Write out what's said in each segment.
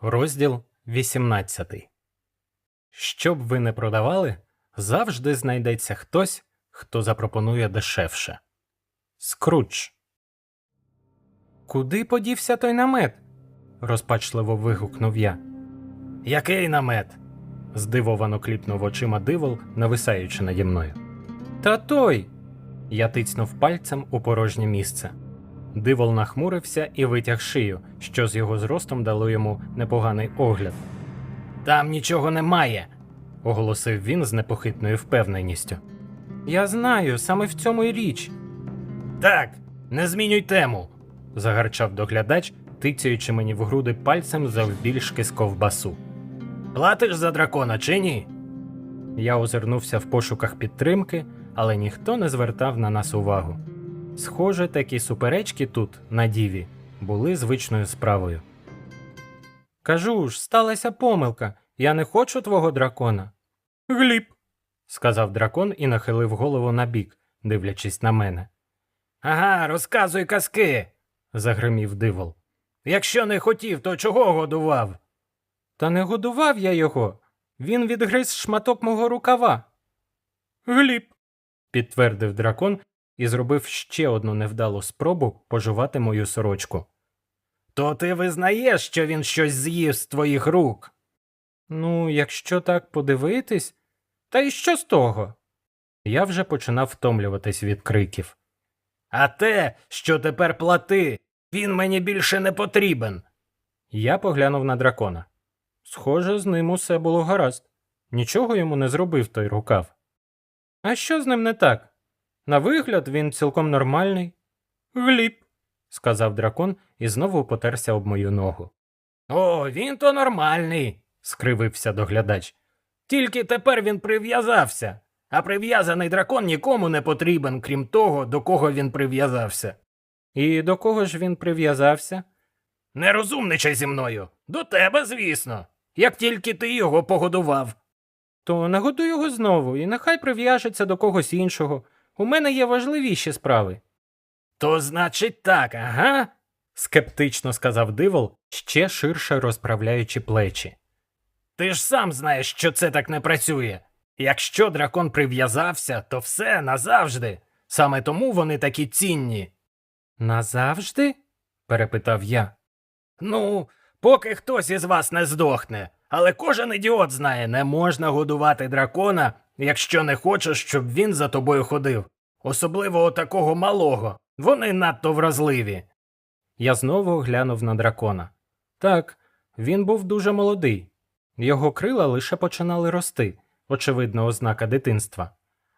Розділ 18 Що б ви не продавали, завжди знайдеться хтось, хто запропонує дешевше. Скрудж. Куди подівся той намет? розпачливо вигукнув я. Який намет? здивовано кліпнув очима дивол, нависаючи наді мною. Та той. Я тицьнув пальцем у порожнє місце. Дивол нахмурився і витяг шию, що з його зростом дало йому непоганий огляд. Там нічого немає, оголосив він з непохитною впевненістю. Я знаю, саме в цьому й річ. Так, не змінюй тему, загарчав доглядач, тицяючи мені в груди пальцем завбільшки з ковбасу. Платиш за дракона чи ні? Я озирнувся в пошуках підтримки, але ніхто не звертав на нас увагу. Схоже, такі суперечки тут, на діві, були звичною справою. Кажу ж, сталася помилка. Я не хочу твого дракона. Гліб, сказав дракон і нахилив голову набік, дивлячись на мене. Ага, розказуй казки. загримів дивол. Якщо не хотів, то чого годував? Та не годував я його. Він відгриз шматок мого рукава. Гліб, підтвердив дракон і зробив ще одну невдалу спробу пожувати мою сорочку. То ти визнаєш, що він щось з'їв з твоїх рук? Ну, якщо так подивитись, та й що з того? Я вже починав втомлюватись від криків. А те, що тепер плати, він мені більше не потрібен. Я поглянув на дракона. Схоже, з ним усе було гаразд. Нічого йому не зробив той рукав. А що з ним не так? На вигляд він цілком нормальний. Гліб, сказав дракон і знову потерся об мою ногу. О, він то нормальний, скривився доглядач. Тільки тепер він прив'язався, а прив'язаний дракон нікому не потрібен, крім того, до кого він прив'язався. І до кого ж він прив'язався? Не розумничай зі мною. До тебе, звісно, як тільки ти його погодував. То нагодуй його знову, і нехай прив'яжеться до когось іншого. У мене є важливіші справи. То значить так, ага? скептично сказав дивол, ще ширше розправляючи плечі. Ти ж сам знаєш, що це так не працює. Якщо дракон прив'язався, то все назавжди. Саме тому вони такі цінні. Назавжди? перепитав я. Ну, поки хтось із вас не здохне, але кожен ідіот знає, не можна годувати дракона, якщо не хочеш, щоб він за тобою ходив. Особливо отакого малого. Вони надто вразливі. Я знову глянув на дракона. Так, він був дуже молодий. Його крила лише починали рости, очевидно, ознака дитинства.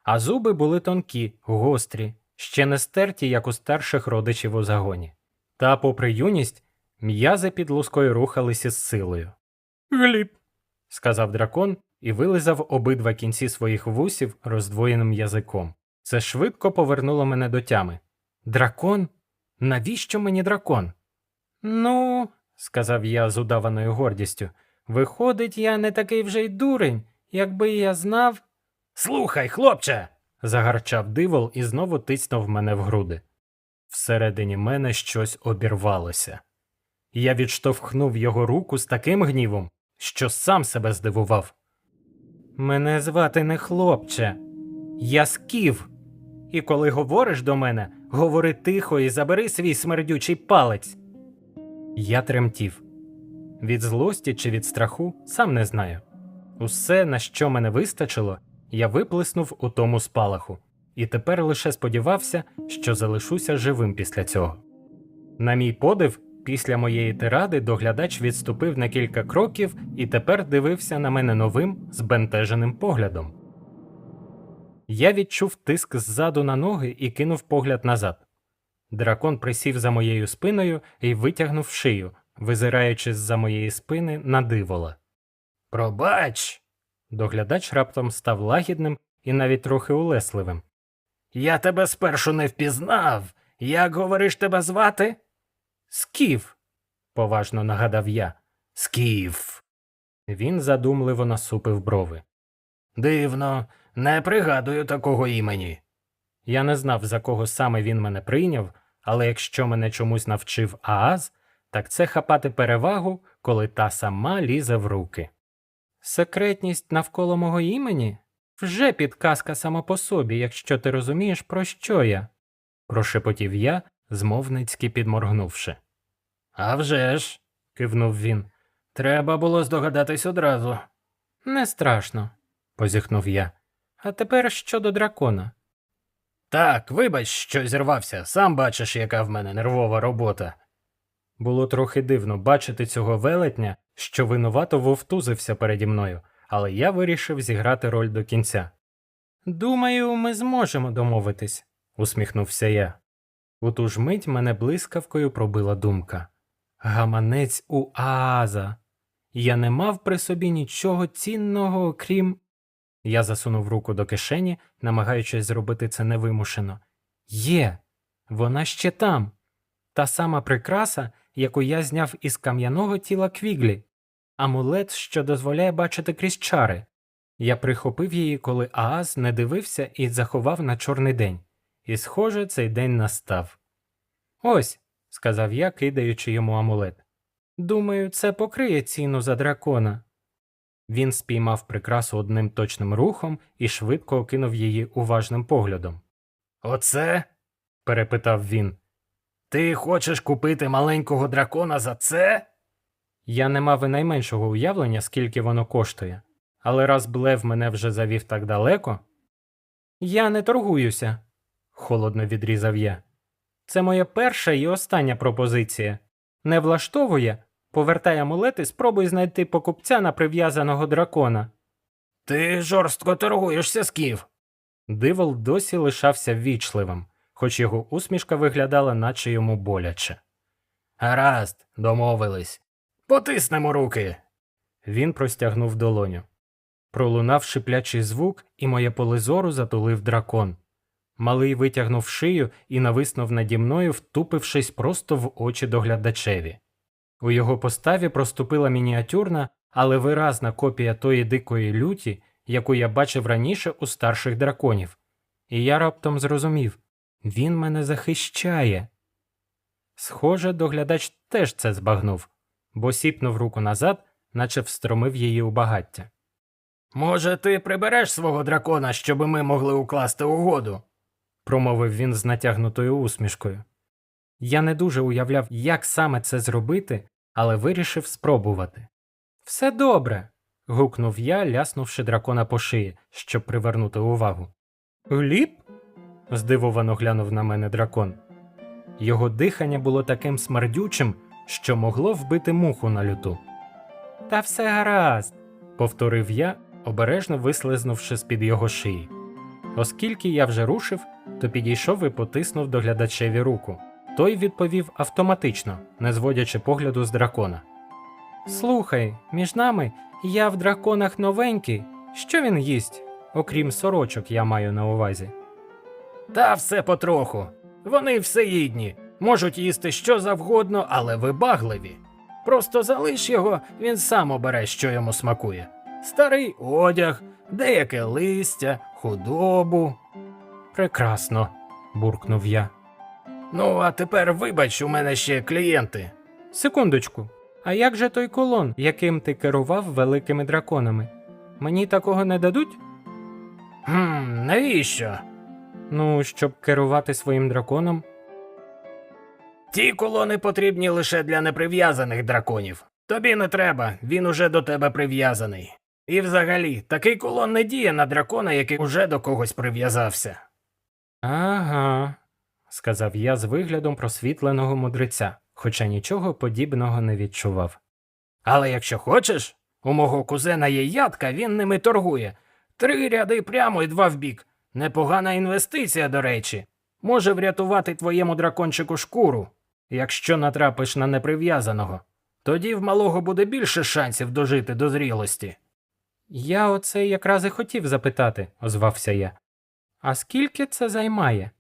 А зуби були тонкі, гострі, ще не стерті, як у старших родичів у загоні. Та, попри юність, м'язи під лускою рухались із силою. Гліб, сказав дракон і вилизав обидва кінці своїх вусів роздвоєним язиком. Це швидко повернуло мене до тями. Дракон? Навіщо мені дракон? Ну, сказав я з удаваною гордістю, виходить, я не такий вже й дурень, якби я знав. Слухай, хлопче. загарчав дивол і знову тиснув мене в груди. Всередині мене щось обірвалося. Я відштовхнув його руку з таким гнівом, що сам себе здивував. Мене звати не хлопче, я скіф. І коли говориш до мене, говори тихо і забери свій смердючий палець. Я тремтів. Від злості чи від страху сам не знаю. Усе, на що мене вистачило, я виплеснув у тому спалаху, і тепер лише сподівався, що залишуся живим після цього. На мій подив, після моєї тиради доглядач відступив на кілька кроків і тепер дивився на мене новим, збентеженим поглядом. Я відчув тиск ззаду на ноги і кинув погляд назад. Дракон присів за моєю спиною і витягнув шию, визираючи з-за моєї спини на дивола. Пробач. Доглядач раптом став лагідним і навіть трохи улесливим. Я тебе спершу не впізнав. Як говориш тебе звати? Скіф, поважно нагадав я. Скіф. Він задумливо насупив брови. Дивно, не пригадую такого імені. Я не знав, за кого саме він мене прийняв, але якщо мене чомусь навчив Ааз, так це хапати перевагу, коли та сама лізе в руки. Секретність навколо мого імені вже підказка сама по собі, якщо ти розумієш, про що я, прошепотів я, змовницьки підморгнувши. «А вже ж», – кивнув він. Треба було здогадатись одразу. Не страшно, позіхнув я. А тепер щодо дракона. Так, вибач, що зірвався, сам бачиш, яка в мене нервова робота. Було трохи дивно бачити цього велетня, що винувато вовтузився переді мною, але я вирішив зіграти роль до кінця. Думаю, ми зможемо домовитись, усміхнувся я. У ту ж мить мене блискавкою пробила думка. Гаманець у Ааза. Я не мав при собі нічого цінного, окрім. Я засунув руку до кишені, намагаючись зробити це невимушено. Є, вона ще там. Та сама прикраса, яку я зняв із кам'яного тіла квіглі, амулет, що дозволяє бачити крізь чари. Я прихопив її, коли Ааз не дивився і заховав на чорний день. І, схоже, цей день настав. Ось, сказав я, кидаючи йому амулет. Думаю, це покриє ціну за дракона. Він спіймав прикрасу одним точним рухом і швидко окинув її уважним поглядом. Оце? перепитав він. Ти хочеш купити маленького дракона за це? Я не мав і найменшого уявлення, скільки воно коштує, але раз Блев мене вже завів так далеко. Я не торгуюся, холодно відрізав я. Це моя перша і остання пропозиція. Не влаштовує, повертай амулет і спробуй знайти покупця на прив'язаного дракона. Ти жорстко торгуєшся, скіф. Дивол досі лишався ввічливим, хоч його усмішка виглядала, наче йому боляче. Гаразд, домовились. Потиснемо руки. Він простягнув долоню. Пролунав шиплячий звук, і моє поле зору затулив дракон. Малий витягнув шию і нависнув наді мною, втупившись просто в очі доглядачеві. У його поставі проступила мініатюрна, але виразна копія тої дикої люті, яку я бачив раніше у старших драконів, і я раптом зрозумів він мене захищає. Схоже, доглядач теж це збагнув, бо сіпнув руку назад, наче встромив її у багаття. Може, ти прибереш свого дракона, щоби ми могли укласти угоду? Промовив він з натягнутою усмішкою. Я не дуже уявляв, як саме це зробити, але вирішив спробувати. Все добре. гукнув я, ляснувши дракона по шиї, щоб привернути увагу. Гліб? здивовано глянув на мене дракон. Його дихання було таким смердючим, що могло вбити муху на люту. Та все гаразд, повторив я, обережно вислизнувши з під його шиї. Оскільки я вже рушив, то підійшов і потиснув доглядачеві руку. Той відповів автоматично, не зводячи погляду з дракона. Слухай, між нами я в драконах новенький. Що він їсть? Окрім сорочок, я маю на увазі. Та все потроху. Вони всеїдні, можуть їсти що завгодно, але вибагливі. Просто залиш його, він сам обере, що йому смакує. Старий одяг, деяке листя, худобу. Прекрасно, буркнув я. Ну, а тепер вибач, у мене ще клієнти. Секундочку. А як же той колон, яким ти керував великими драконами? Мені такого не дадуть? Хм, навіщо? Ну, щоб керувати своїм драконом. Ті колони потрібні лише для неприв'язаних драконів. Тобі не треба, він уже до тебе прив'язаний. І взагалі, такий колон не діє на дракона, який уже до когось прив'язався. Ага, сказав я з виглядом просвітленого мудреця, хоча нічого подібного не відчував. Але якщо хочеш, у мого кузена є ядка, він ними торгує. Три ряди прямо і два вбік. Непогана інвестиція, до речі. Може врятувати твоєму дракончику шкуру, якщо натрапиш на неприв'язаного. Тоді в малого буде більше шансів дожити до зрілості. Я оце якраз і хотів запитати, озвався я. А скільки це займає?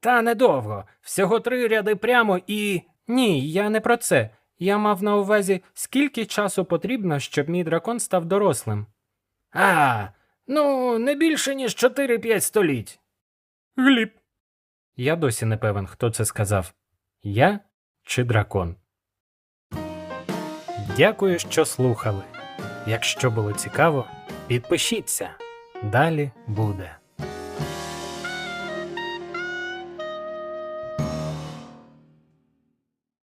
Та недовго. Всього три ряди прямо і. Ні, я не про це. Я мав на увазі, скільки часу потрібно, щоб мій дракон став дорослим. А, ну, не більше, ніж 4-5 століть. Гліб. Я досі не певен, хто це сказав. Я чи дракон. Дякую, що слухали. Якщо було цікаво, підпишіться. Далі буде.